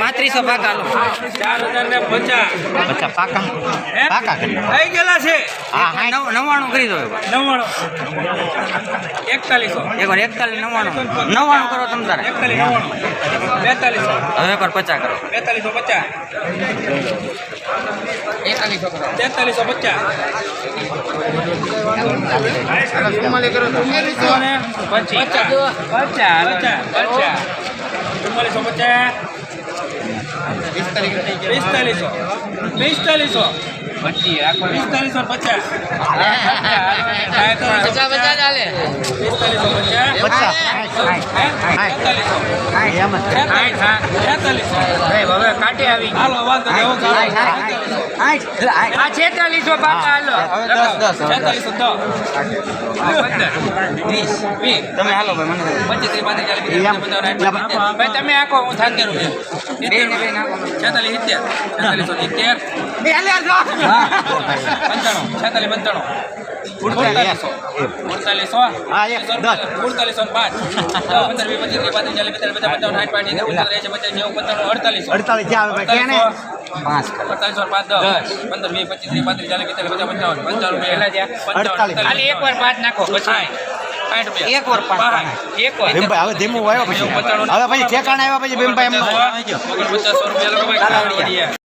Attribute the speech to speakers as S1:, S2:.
S1: પાંત્રીસો પાકા લો
S2: પચાસ
S1: પાકા પાકા કરી.
S2: થઈ ગયેલા છે
S1: હા હા નવ્વાણું કરી દો
S2: નવ્વાણું એકતાલીસો
S1: એકવાર એકતાલીસ નવ્વાણું નવ્વાણું કરો તમ તારે
S2: એકતાલીસ નવ્વાણું બેતાલીસો
S1: હવે પર પચાસ કરો.
S2: બેતાલીસો પચાસ. તેતાલીસો પચાસ ચુમ્માલીસો પચાસ પિસ્તાલીસો પિસ્તાલીસો પિસ્તાલીસો પચાસ પિસ્તાલીસો પચાસ તેતાલીસો
S3: આવી
S2: હાલો વાંધો
S3: આ છેતાલીસો પાકા હાલો
S2: છેતાલીસો
S1: તમે હાલો ભાઈ મને
S3: તમે આખો હું થાકી
S2: રૂપિયા છેતાલીસ છેતાલીસ પંચાણું અડતાલીસો અડતાલીસો
S1: હા, એક, દસ.
S2: અડતાલીસો પાંચ. પંદર વીસ પચીસ ત્રીસ પાંત્રીસ ચાલીસ પિસ્તાલીસ પચાસ પંચાવન સાઠ પાંચ એંસી પચાસ નેવું અડતાલીસો.
S1: અડતાલીસ જ્યાં આવે કેને? પાંચ
S2: અડતાલીસો પાંચ દસ. પંદર વીસ પચીસ ત્રીસ પાંત્રીસ ચાલીસ પિસ્તાલીસ પચાસ પંચાવન પંચાવન
S1: અડતાલીસ.
S3: ખાલી એક વાર પાંચ નાખો પછી
S1: એક વાર પાંચ
S3: એક વાર.
S1: ભીમભાઈ હવે ધીમું આવ્યો પછી. હવે પછી ઠેકાણે આવ્યા પછી ભીમભાઈ એમ